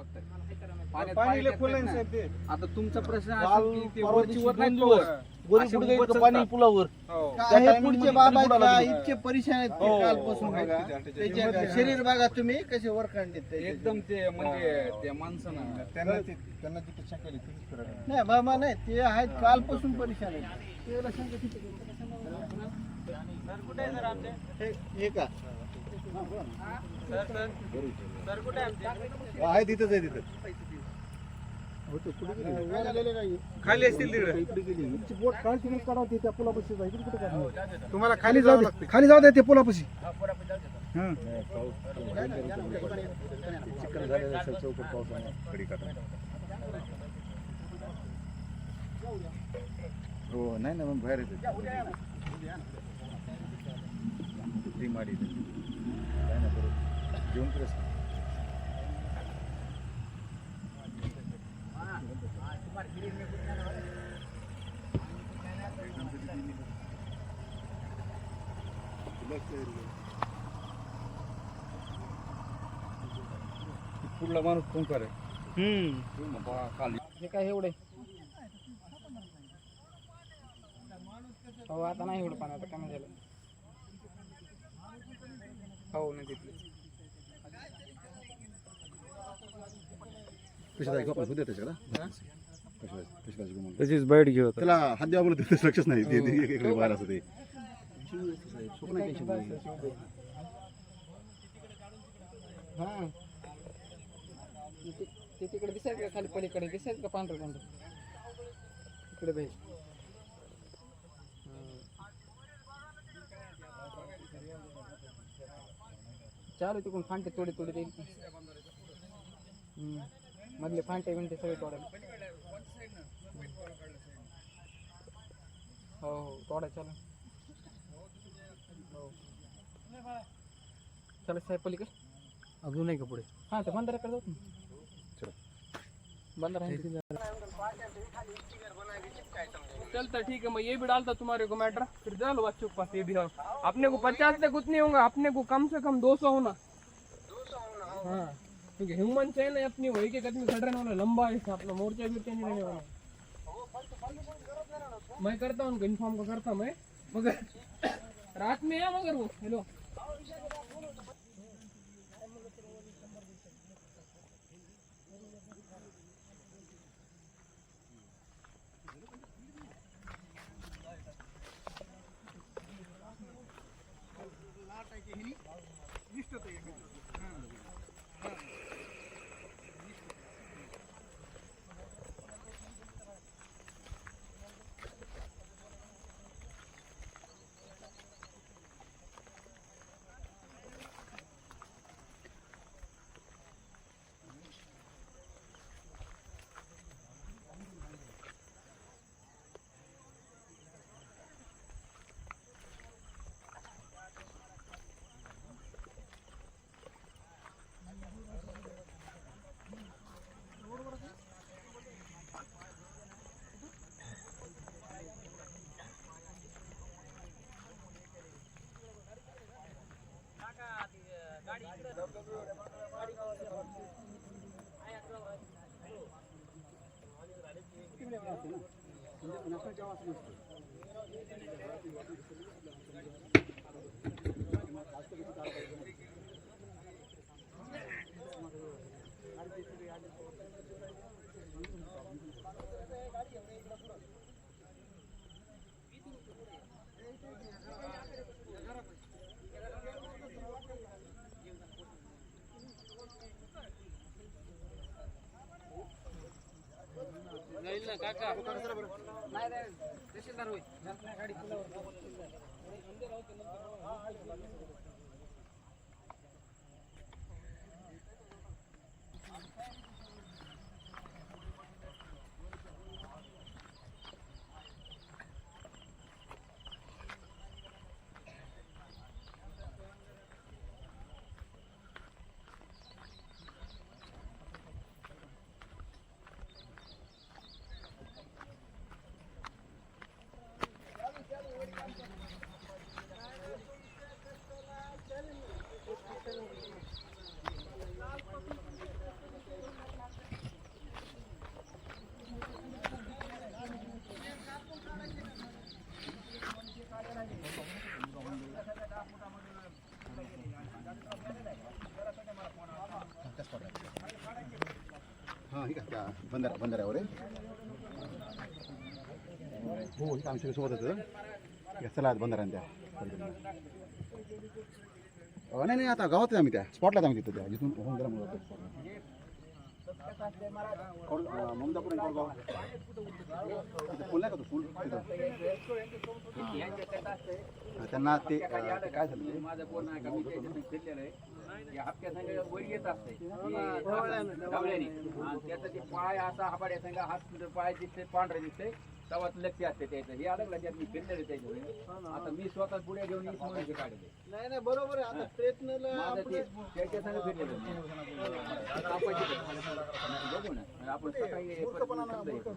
बघताय पाण्यात पाणी. साहेब ते आता तुमचा प्रश्न काल असेल की ते परवा वरची दिवशी वर दोन पाणी. पुलावर हो. त्या काय timing पुढचे मध्ये बाबा आहेत. का, इतके परेशान आहेत हो. कालपासून बघा त्याच्या शरीर बघा तुम्ही कसे वर काढलेत एकदम ते म्हणजे त्या माणसानं त्यांना ते- त्यांना तिथे शंका आली, तुम्हीच फिरत आहे. नाही बाबा नाही ते आहेत कालपासून परेशान आहेत ते लक्षात घे. हे- हे का आहे तिथंच आहे तिथं. खाली असतील तिकडे. बोट ते त्या पुलापाशी जायचं, इकडे कुठे काढणार? तुम्हाला खाली जावं लागते. खाली जाऊ द्या ते पुलापाशी. झालेलं असेल चौकट. हो नाही ना मग बाहेर येते. ती माडी इथे. काय ना बरोबर घेऊन फिरस. पुढला माणूस फोन करे. खाली हे काय एवढे? हो आता नाही एवढं पाणी आता कमी झालं. हो नाही तिथले कशाला होते त्याच्याकडं. कशाला कशाला झोपला? त्याचीच बाईट घेऊ त्याला हात द्यावा बोलत त्याचं लक्षच नाही. ते- ते इकडे बाहेर असं ते. हा. ते- तिकडे दिसायचं का खाली पलीकडे? दिसायचं का पांढरं पांढरं इकडे बाई चालू तिकडून. फांटे तोडे तोडे देईल. हम्म. मधले फांटे बिंटे सगळे तोडायला हो हो तोडा चालू हो चला साहेब पलीकडे अजून नाही का हाँ तो बंदर कर दो तुम बंदर है चलता ठीक है मैं ये भी डालता तुम्हारे को मैटर फिर चलो बच्चों के पास ये भी हो अपने को पचास तक कुछ नहीं होगा अपने को कम से कम दो सौ होना। हाँ। क्योंकि ह्यूमन चेन है अपनी वही के कद में खड़ रहने वाला लंबा है अपना मोर्चा भी चेंज रहने वाला मैं करता हूँ, उनको इन्फॉर्म को तो करता मैं, मगर रात में है मगर वो, हेलो। ಇಷ್ಟೊತ್ತಿಗೆ नफा जावा असं नसतो प्रकार होईल त्या बंधारा बंधाऱ्यावर आहे हो इथं आमच्यासोबत आहे. ठीक चला आज बंधाऱ्याने त्या. नाही नाही आता गावात आहे आम्ही त्या. स्पॉटला आम्ही तिथं त्या. जिथून होऊन गेला म्हणून ममदापूर पूल नाही का तो पूल तिथं. हां, त्यांना ते काय झालं? माझं का मी फिरलेलं आहे. या हप्त्या संघ वर येत असते. त्याचं ते पाय असा हबाड्या संघ हात पाय दिसते पांढरे दिसते. तेव्हाच लक्ष असते त्याचं. हे अलग लक्षात? मी फिरलेले त्याच्यावर आता मी स्वतः पुढे घेऊन मनुष्य काढले. नाही नाही बरोबर आहे. आता प्रयत्नाला माझं ते त्याच्या फिरलेलं आपण बघू ना. आपण सकाळी परत.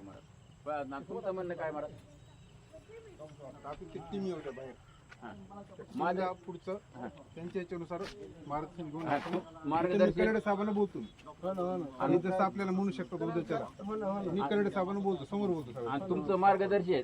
बरं, ना तुमचं म्हणणं काय मला आपण ते टीम येऊ द्या बाहेर. माझ्या पुढचं त्यांच्या याच्यानुसार मार्गदर्शन घेऊन हा, आपण मार्गदर्शन कलडे साहेबांना बोलतो आणि जसं आपल्याला म्हणू शकतो उद्याच्याला मी कलडे साहेबांना बोलतो समोर बोलतो साहेब आणि तुमचं मार्गदर्शन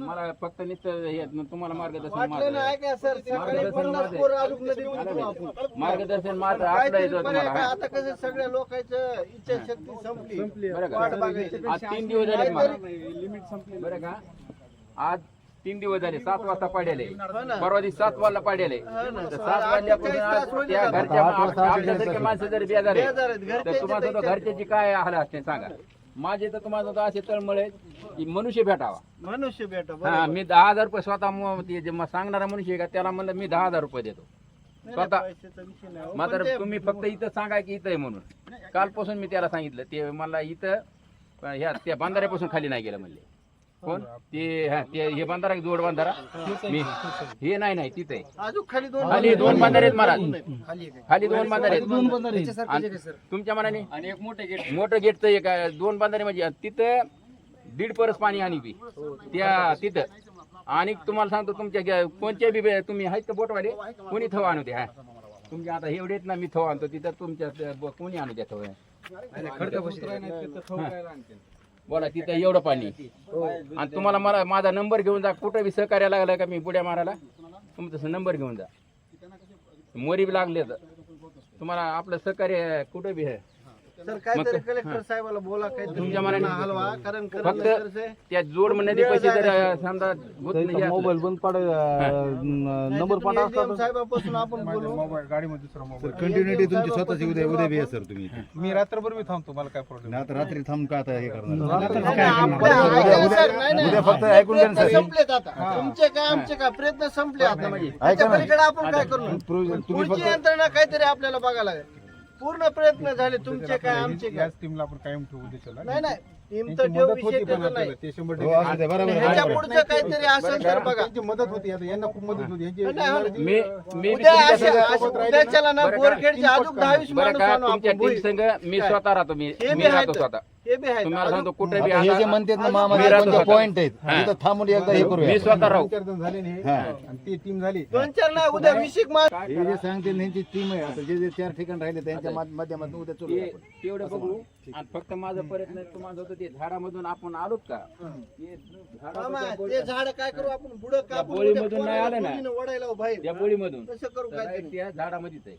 मला फक्त नुसतं हे तुम्हाला मार्गदर्शन वाटलं नाही माझं का सर? सकाळी मार्गदर्शन पन्नास माझं. पोरं अजून नदीत उतरू आपण. मार्गदर्शन माझं आपलं काहीतरी येतं पर्याय तुम्हाला काय? हा. आता कसं सगळ्या लोकांचं इच्छाशक्ती संपली. बरं वाट का बघायची. आज तीन दिवस झाले मला. लिमिट संपली बरं का? आज तीन दिवस झाले सात वाजता पाड्याले. हो. परवा दिवशी सात वाजता पाड्याले. हो. तर सात वाजल्यापासून आज त्या घरच्या माणसं जर बेजार. आहे तर घरच्यांची तुम्हाला घरच्याची काय हाल असते सांगा. माझे तर तुम्हाला तर असे तळमळे की मनुष्य भेटावा. मनुष्य भेटा हा मी दहा हजार रुपये स्वतः सांगणारा मनुष्य आहे का त्याला म्हणलं मी दहा हजार रुपये देतो. स्वतः पैशाचा विषय नाही हो. मात्र तुम्ही फक्त इथं सांगा की इथं आहे म्हणून. कालपासून मी त्याला सांगितलं ते मला इथं ह्या त्या बांधाऱ्यापासून खाली नाही गेलं म्हणले. कोण? ते हा ते हे बांधारा की जोड बांधारा? मी. हे नाही नाही तिथे. अजून खाली दोन खाली दोन बांधारे आहेत महाराज. खाली आहे. खाली दोन बांधारे आहेत. आणि तुमच्या मनाने? आणि एक मोठे गेट. मोठं गेटचं एक आहे, दोन बांधारे म्हणजे तिथं दीड परस पाणी आणि बी. त्या तिथं. आणि तुम्हाला सांगतो तुमच्या गे- कोणत्या बी बे- तुम्ही आहेत का बोटवाले? कोणी थव आणू द्या. हा तुमच्या आता एवढे आहेत ना मी थव आणतो. तिथं तुमच्या त्या ब- कोणी आणू द्या थव? बोला तिथं एवढं पाणी. आणि तुम्हाला मला माझा नंबर घेऊन जा. कुठं बी सहकार्य लागला का मी बुड्या मारायला तुम्ही तसं नंबर घेऊन जा. मोरी बी लागले तर. तुम्हाला आपलं सहकार्य कुठं बी आहे? सर काहीतरी कलेक्टर साहेबाला बोला काहीतरी तुमच्या मनाने हलवा कारण फक्त फक्त त्या जोड नदी पैसे जर समजा होत नाही असलं- मोबाईल बंद पाड नंबर पाठवा साहेबापासून आपण बोलू. मोबाईल गाडीमध्ये दुसरा मोबाईल. कंटिन्युटी तुमची स्वतःची उद्या उद्या बी आहे सर तुम्ही. मी रात्रभर मी थांबतो मला काय प्रॉब्लेम नाही आता रात्री थांब का आता हे करणार? नाही, नाही, आपलं ऐका सर, नाही, नाही. उद्या फक्त ऐकून घ्या ना प्रयत्न सर. संपलेत आता? तुमचे काय आमचे काय? प्रयत्न संपले आता त्याच्या. पलीकडे आपण काय करू? तुम्ही पुढची यंत्रणा काहीतरी आपल्याला बघायला लागेल. पूर्ण प्रयत्न झाले तुमचे काय आमचे काय? याच टीमला आपण कायम ठेवू उद्याच्याला नाही नाही टीम त्यांची तर ठेव मदत विषय होती पण त्याचा नाही. आपल्याला ते शंभर हो, असू दे, बरोबर. आहे. ह्याच्या पुढचं काहीतरी असेल तर बघा. त्यांची मदत होती आता यांना खूप मदत होती. यांची नाही, मी मी बी उद्या तुमच्या अशा- संग- अशा- उद्याच्याला ना बरं का? बोरखेडचे अजून दहावीस बरं माणूस का? आणू तुमच्या आपण टीम भुई. संघ मी काय? स्वतः राहतो मी हे मी बी राहतो आहेत. स्वतः. बी आहेत तुम्हाला सांगतो कुठे बी आता हे जे आता- म्हणतात ना मामा मी हे राहतो कोणते स्वतः. पॉइंट आहेत हा. तिथं थांबून एकदा हे करूया. मी स्वतः राहू दोन चार जण झाले ना हे. आणि ती टीम झाली. दोन चार नाही उद्या विशिक मास हे जे सांगते ना, यांची टीम आहे. आता जे जे चार ठिकाण राहिले त्यांच्या माध- माध्यमातून उद्या चलू ते- तेवढं बघू. आणि फक्त माझं प्रयत्न तुम्हाला होतं ते झाडामधून आपण आलोत का? ते मामा, ते झाड काय करू आपण? बुडं कापून बोळीमधून उद्या नाही आलं ना. ओढायला बाहेर? त्या बोळीमधून. तसं करू तर काहीतरी. त्या झाडामध्येच आहे.